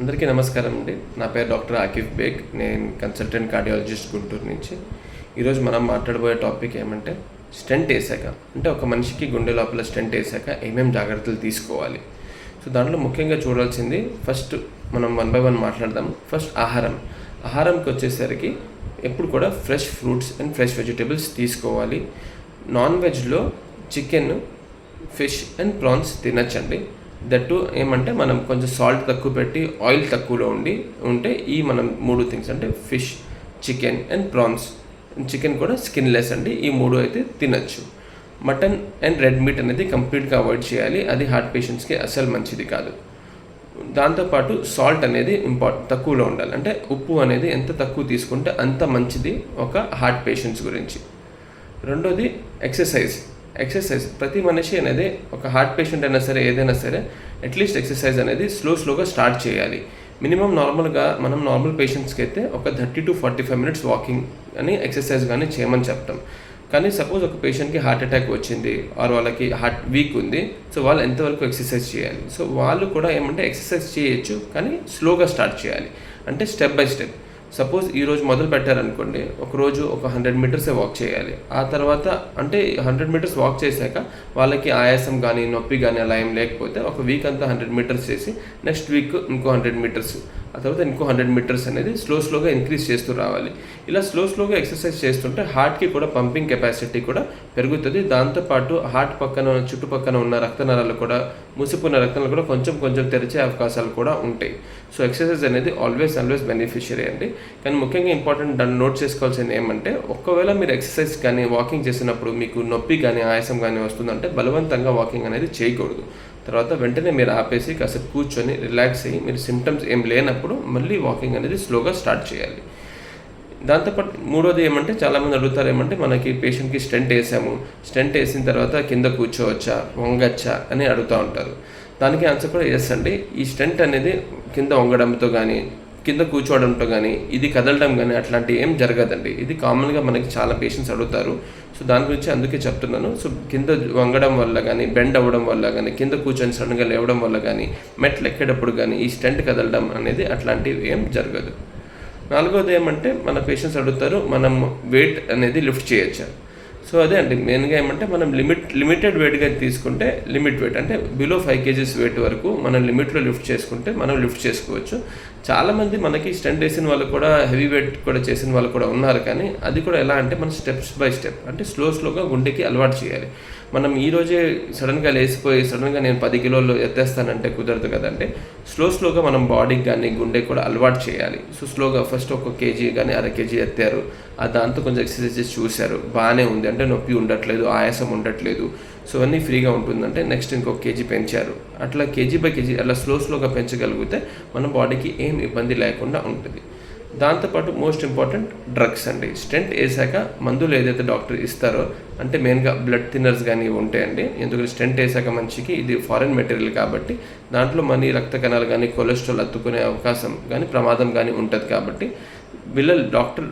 అందరికీ నమస్కారం అండి. నా పేరు డాక్టర్ ఆకిఫ్ బేగ్. నేను కన్సల్టెంట్ కార్డియాలజిస్ట్ గుంటూరు నుంచి. ఈరోజు మనం మాట్లాడబోయే టాపిక్ ఏమంటే స్టెంట్ వేసాక అంటే ఒక మనిషికి గుండె లోపల స్టెంట్ వేసాక ఏమేమి జాగ్రత్తలు తీసుకోవాలి. సో దాంట్లో ముఖ్యంగా చూడాల్సింది ఫస్ట్ మనం వన్ బై వన్ మాట్లాడదాం. ఫస్ట్ ఆహారం. ఆహారంకి వచ్చేసరికి ఎప్పుడు కూడా fresh fruits and fresh vegetables తీసుకోవాలి. నాన్ వెజ్లో చికెన్ ఫిష్ అండ్ ప్రాన్స్ తినచ్చండి. దట్టు ఏమంటే మనం కొంచెం సాల్ట్ తక్కువ పెట్టి ఆయిల్ తక్కువలో ఉండి ఉంటే ఈ మనం మూడు థింగ్స్ అంటే fish chicken and prawns chicken కూడా స్కిన్లెస్ అండి ఈ మూడు అయితే తినచ్చు. మటన్ అండ్ రెడ్ మీట్ అనేది కంప్లీట్గా అవాయిడ్ చేయాలి అది హార్ట్ పేషెంట్స్కి అసలు మంచిది కాదు. దాంతోపాటు సాల్ట్ అనేది ఇంపార్ట్ తక్కువలో ఉండాలి. అంటే ఉప్పు అనేది ఎంత తక్కువ తీసుకుంటే అంత మంచిది ఒక హార్ట్ పేషెంట్స్ గురించి. రెండోది ఎక్సర్సైజ్ ఎక్సర్సైజ్ ప్రతి మనిషి అనేది ఒక హార్ట్ పేషెంట్ అయినా సరే ఏదైనా సరే అట్లీస్ట్ ఎక్సర్సైజ్ అనేది స్లో స్లోగా స్టార్ట్ చేయాలి. మినిమం నార్మల్గా మనం నార్మల్ పేషెంట్స్కి అయితే ఒక thirty to forty five minutes walking అని ఎక్సర్సైజ్ కానీ చేయమని చెప్తాం. కానీ సపోజ్ ఒక పేషెంట్కి హార్ట్ అటాక్ వచ్చింది ఆర్ వాళ్ళకి హార్ట్ వీక్ ఉంది సో వాళ్ళు ఎంతవరకు ఎక్సర్సైజ్ చేయాలి? సో వాళ్ళు కూడా ఏమంటే ఎక్సర్సైజ్ చేయొచ్చు కానీ స్లోగా స్టార్ట్ చేయాలి. అంటే స్టెప్ బై స్టెప్ సపోజ్ ఈరోజు మొదలు పెట్టారనుకోండి ఒకరోజు ఒక హండ్రెడ్ మీటర్సే వాక్ చేయాలి. ఆ తర్వాత అంటే హండ్రెడ్ మీటర్స్ వాక్ చేశాక వాళ్ళకి ఆయాసం కానీ నొప్పి కానీ అలా ఏం లేకపోతే ఒక వీక్ అంతా హండ్రెడ్ మీటర్స్ చేసి నెక్స్ట్ వీక్ ఇంకో హండ్రెడ్ మీటర్స్ ఆ తర్వాత ఇంకో హండ్రెడ్ మీటర్స్ అనేది స్లో స్లోగా ఇంక్రీజ్ చేస్తూ రావాలి. ఇలా స్లో స్లోగా ఎక్సర్సైజ్ చేస్తుంటే హార్ట్కి కూడా పంపింగ్ కెపాసిటీ కూడా పెరుగుతుంది. దాంతోపాటు హార్ట్ పక్కన చుట్టుపక్కన ఉన్న రక్తనాళాలు కూడా మూసిపోయిన రక్తనాలు కూడా కొంచెం కొంచెం తెరిచే అవకాశాలు కూడా ఉంటాయి. సో ఎక్సర్సైజ్ అనేది ఆల్వేస్ ఆల్వేస్ బెనిఫిషియరీ అండి. కానీ ముఖ్యంగా ఇంపార్టెంట్ దాన్ని నోట్ చేసుకోవాల్సింది ఏమంటే ఒకవేళ మీరు ఎక్సర్సైజ్ కానీ వాకింగ్ చేసినప్పుడు మీకు నొప్పి కానీ ఆయాసం కానీ వస్తుందంటే బలవంతంగా వాకింగ్ అనేది చేయకూడదు. తర్వాత వెంటనే మీరు ఆపేసి కాసేపు కూర్చొని రిలాక్స్ అయ్యి మీరు సిమ్టమ్స్ ఏం లేనప్పుడు మళ్ళీ వాకింగ్ అనేది స్లోగా స్టార్ట్ చేయాలి. దాంతోపాటు మూడోది ఏమంటే చాలామంది అడుగుతారు ఏమంటే మనకి పేషెంట్కి స్టెంట్ వేసాము. స్టెంట్ వేసిన తర్వాత కింద కూర్చోవచ్చా వంగచ్చా అని అడుగుతూ ఉంటారు. దానికి ఆన్సర్ కూడా ఎస్ అండి. ఈ స్టెంట్ అనేది కింద వంగడంతో కానీ కింద కూర్చోవడంతో కానీ ఇది కదలడం కానీ అట్లాంటి ఏం జరగదండి. ఇది కామన్గా మనకి చాలా పేషెంట్స్ అడుగుతారు. సో దాని గురించి అందుకే చెప్తున్నాను. సో కింద వంగడం వల్ల కానీ బెండ్ అవ్వడం వల్ల కానీ కింద కూర్చొని సడన్గా లేవడం వల్ల కానీ మెట్లు ఎక్కేటప్పుడు కానీ ఈ స్టెంట్ కదలడం అనేది అట్లాంటివి ఏం జరగదు. నాలుగోది ఏమంటే మన పేషెంట్స్ అడుగుతారు మనం వెయిట్ అనేది లిఫ్ట్ చేయొచ్చా? సో అదే అండి. మెయిన్గా ఏమంటే మనం లిమిట్ లిమిటెడ్ వెయిట్గా తీసుకుంటే లిమిట్ వెయిట్ అంటే బిలో ఫైవ్ కేజీస్ వెయిట్ వరకు మనం లిమిట్లో లిఫ్ట్ చేసుకుంటే మనం లిఫ్ట్ చేసుకోవచ్చు. చాలామంది మనకి స్టెంట్ వేసిన వాళ్ళు కూడా హెవీ వెయిట్ కూడా చేసిన వాళ్ళు కూడా ఉన్నారు కానీ అది కూడా ఎలా అంటే మనం స్టెప్స్ బై స్టెప్ అంటే స్లో స్లోగా గుండెకి అలవాటు చేయాలి. మనం ఈ రోజే సడన్గా లేచిపోయి సడన్గా నేను పది కిలోలు ఎత్తేస్తానంటే కుదరదు కదంటే స్లో స్లోగా మనం బాడీకి కానీ గుండెకి కూడా అలవాటు చేయాలి. సో స్లోగా ఫస్ట్ ఒక కేజీ కానీ అర కేజీ ఎత్తారు. ఆ దాంతో కొంచెం ఎక్సర్సైజెస్ చూశారు. బాగానే ఉంది. అంటే నొప్పి ఉండట్లేదు ఆయాసం ఉండట్లేదు. సో అన్నీ ఫ్రీగా ఉంటుందంటే నెక్స్ట్ ఇంకొక కేజీ పెంచారు. అట్లా కేజీ బై కేజీ అట్లా స్లో స్లోగా పెంచగలిగితే మన బాడీకి ఏం ఇబ్బంది లేకుండా ఉంటుంది. దాంతోపాటు మోస్ట్ ఇంపార్టెంట్ డ్రగ్స్ అండి. స్టెంట్ వేసాక మందులు ఏదైతే డాక్టర్ ఇస్తారో అంటే మెయిన్గా బ్లడ్ థిన్నర్స్ కానీ ఉంటాయండి. ఎందుకంటే స్టెంట్ వేసాక మంచికి ఇది ఫారెన్ మెటీరియల్ కాబట్టి దాంట్లో మనీ రక్త కణాలు కానీ కొలెస్ట్రాల్ అత్తుకునే అవకాశం కానీ ప్రమాదం కానీ ఉంటుంది కాబట్టి పిల్లలు డాక్టర్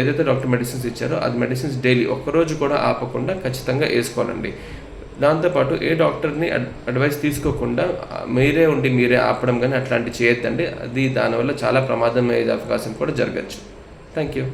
ఏదైతే డాక్టర్ మెడిసిన్స్ ఇచ్చారో అది మెడిసిన్స్ డైలీ ఒక్కరోజు కూడా ఆపకుండా ఖచ్చితంగా వేసుకోవాలండి. దాంతోపాటు ఏ డాక్టర్ని అడ్ అడ్వైస్ తీసుకోకుండా మీరే ఉండి మీరే ఆపడం కానీ అట్లాంటి చేయొద్దండి. అది దానివల్ల చాలా ప్రమాదం అయ్యే అవకాశం కూడా జరగచ్చు. Thank you